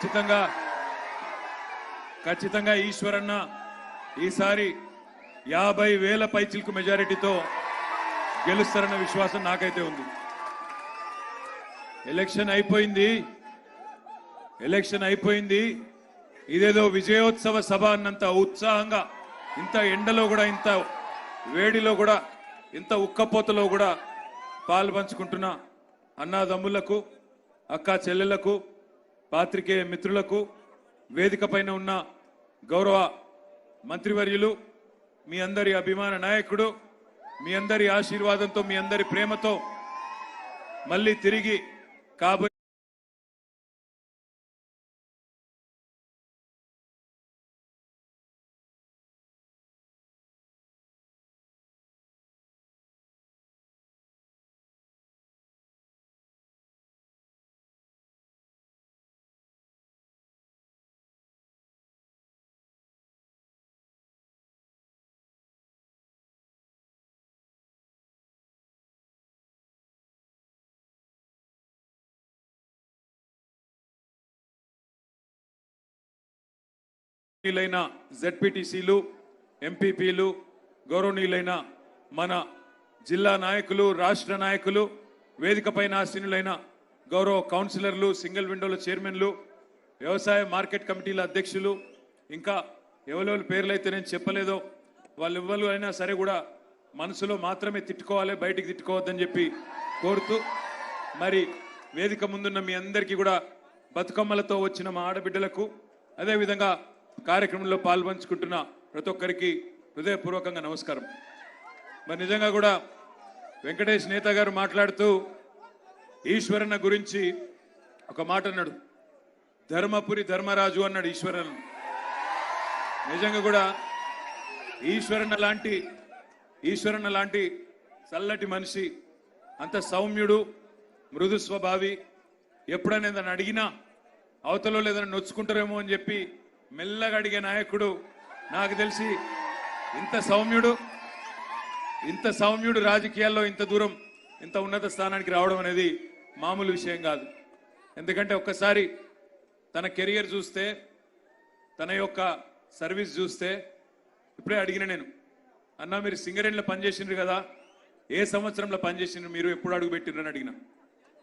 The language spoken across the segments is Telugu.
ఖచ్చితంగా ఖచ్చితంగా ఈశ్వరన్న ఈసారి యాభై వేల పైచిల్కు మెజారిటీతో గెలుస్తారన్న విశ్వాసం నాకైతే ఉంది. ఎలక్షన్ అయిపోయింది ఎలక్షన్ అయిపోయింది ఇదేదో విజయోత్సవ సభ అన్నంత ఉత్సాహంగా ఇంత ఎండలో కూడా ఇంత వేడిలో కూడా ఇంత ఉక్కపోతలో కూడా పాలు పంచుకుంటున్న అన్నాదమ్ములకు అక్క చెల్లెలకు పాత్రికేయ మిత్రులకు వేదిక పైన ఉన్న గౌరవ మంత్రివర్యులు మీ అందరి అభిమాన నాయకుడు మీ అందరి ఆశీర్వాదంతో మీ అందరి ప్రేమతో మళ్ళీ తిరిగి కాబోయే గౌరవనీయులైన జెడ్పీటీసీలు ఎంపీపీలు గౌరవనీయులైన మన జిల్లా నాయకులు రాష్ట్ర నాయకులు వేదికపైన ఆశీనులైన గౌరవ కౌన్సిలర్లు సింగిల్ విండోల చైర్మన్లు వ్యవసాయ మార్కెట్ కమిటీల అధ్యక్షులు ఇంకా ఎవరెవరి పేర్లు అయితే నేను చెప్పలేదో వాళ్ళు ఎవ్వరు అయినా సరే కూడా మనసులో మాత్రమే తిట్టుకోవాలి బయటికి తిట్టుకోవద్దని చెప్పి కోరుతూ మరి వేదిక ముందున్న మీ అందరికీ కూడా బతుకమ్మలతో వచ్చిన మా ఆడబిడ్డలకు అదేవిధంగా కార్యక్రమంలో పాల్పంచుకుంటున్న ప్రతి ఒక్కరికి హృదయపూర్వకంగా నమస్కారం. మరి నిజంగా కూడా వెంకటేష్ నేత గారు మాట్లాడుతూ ఈశ్వరన్న గురించి ఒక మాట అన్నాడు. ధర్మపురి ధర్మరాజు అన్నాడు ఈశ్వరన్న. నిజంగా కూడా ఈశ్వరన్న లాంటి ఈశ్వరన్న లాంటి చల్లటి మనిషి అంత సౌమ్యుడు మృదు స్వభావి ఎప్పుడైనా ఏదైనా అడిగినా అవతలో లేదని నొచ్చుకుంటారేమో అని చెప్పి మెల్లగా అడిగే నాయకుడు నాకు తెలిసి ఇంత సౌమ్యుడు ఇంత సౌమ్యుడు రాజకీయాల్లో ఇంత దూరం ఇంత ఉన్నత స్థానానికి రావడం అనేది మామూలు విషయం కాదు. ఎందుకంటే ఒక్కసారి తన కెరియర్ చూస్తే తన యొక్క సర్వీస్ చూస్తే ఇప్పుడే అడిగిన నేను అన్న మీరు సింగరేణిలో పనిచేసిండ్రు కదా ఏ సంవత్సరంలో పనిచేసిండ్రు మీరు ఎప్పుడు అడుగు పెట్టిండ్రు అని అడిగిన.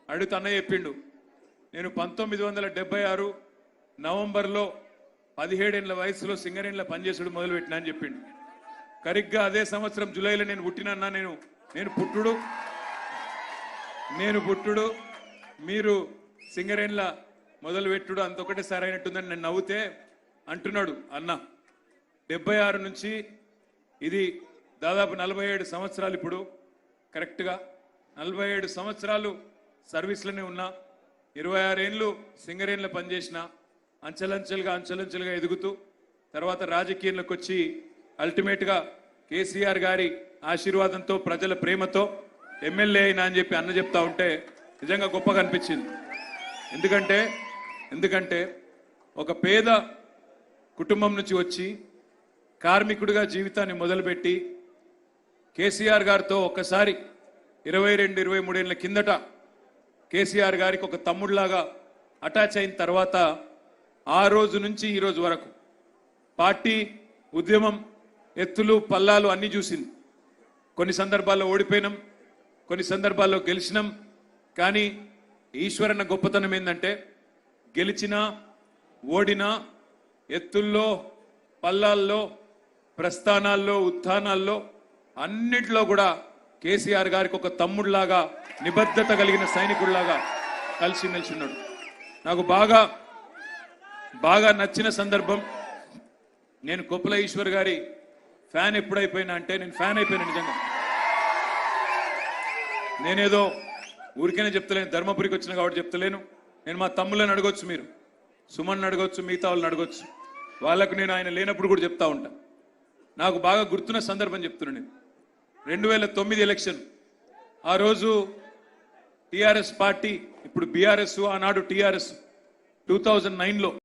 అడుగుతా అన్నయ్య చెప్పిండు నేను పంతొమ్మిది వందల డెబ్బై ఆరు నవంబర్లో పదిహేడేళ్ళ వయసులో సింగరేణిలో పనిచేసుడు మొదలుపెట్టినా అని చెప్పిండు. కరిగ్గా అదే సంవత్సరం జూలైలో నేను పుట్టినన్నా నేను నేను పుట్టుడు. నేను పుట్టుడు. మీరు సింగరేణిల మొదలు పెట్టుడు అంత ఒకటే సరైనట్టుందని నేను నవ్వుతే అంటున్నాడు అన్న. డెబ్బై ఆరు నుంచి ఇది దాదాపు నలభై ఏడు సంవత్సరాలు ఇప్పుడు కరెక్ట్గా నలభై ఏడు సంవత్సరాలు సర్వీస్లోనే ఉన్నా ఇరవై ఆరేళ్ళు సింగరేణిలో పనిచేసిన అంచెలంచెలుగా అంచెలంచెలుగా ఎదుగుతూ తర్వాత రాజకీయంలోకి వచ్చి అల్టిమేట్గా కేసీఆర్ గారి ఆశీర్వాదంతో ప్రజల ప్రేమతో ఎమ్మెల్యే అయినా అని చెప్పి అన్న చెప్తా ఉంటే నిజంగా గొప్పగా అనిపించింది. ఎందుకంటే ఎందుకంటే ఒక పేద కుటుంబం నుంచి వచ్చి కార్మికుడిగా జీవితాన్ని మొదలుపెట్టి కేసీఆర్ గారితో ఒక్కసారి ఇరవై రెండు ఇరవై మూడేళ్ళ కిందట కేసీఆర్ గారికి ఒక తమ్ముడిలాగా అటాచ్ అయిన తర్వాత ఆ రోజు నుంచి ఈ రోజు వరకు పార్టీ ఉద్యమం ఎత్తులు పల్లాలు అన్ని చూసింది. కొన్ని సందర్భాల్లో ఓడిపోయినాం కొన్ని సందర్భాల్లో గెలిచినాం కానీ ఈశ్వరన్న గొప్పతనం ఏంటంటే గెలిచినా ఓడినా ఎత్తుల్లో పల్లాల్లో ప్రస్థానాల్లో ఉత్థానాల్లో అన్నిట్లో కూడా కేసీఆర్ గారికి ఒక తమ్ముడిలాగా నిబద్ధత కలిగిన సైనికుడిలాగా కలిసి ఉన్నాడు నాకు బాగా బాగా నచ్చిన సందర్భం. నేను కొప్పుల ఈశ్వర్ గారి ఫ్యాన్ ఎప్పుడైపోయినా అంటే నేను ఫ్యాన్ అయిపోయినా నిజంగా. నేనేదో ఊరికైనా చెప్తలేను ధర్మపురికి వచ్చిన కాబట్టి చెప్తలేను. నేను మా తమ్ముళ్ళని అడగొచ్చు మీరు. సుమన్ అడగొచ్చు మిగతా వాళ్ళని అడగొచ్చు. వాళ్ళకు నేను ఆయన లేనప్పుడు కూడా చెప్తా ఉంటా. నాకు బాగా గుర్తున్న సందర్భం చెప్తున్నాను నేను. రెండు వేల తొమ్మిది ఎలక్షన్. ఆ రోజు టిఆర్ఎస్ పార్టీ ఇప్పుడు బీఆర్ఎస్ ఆనాడు టిఆర్ఎస్. టూ థౌజండ్ నైన్లో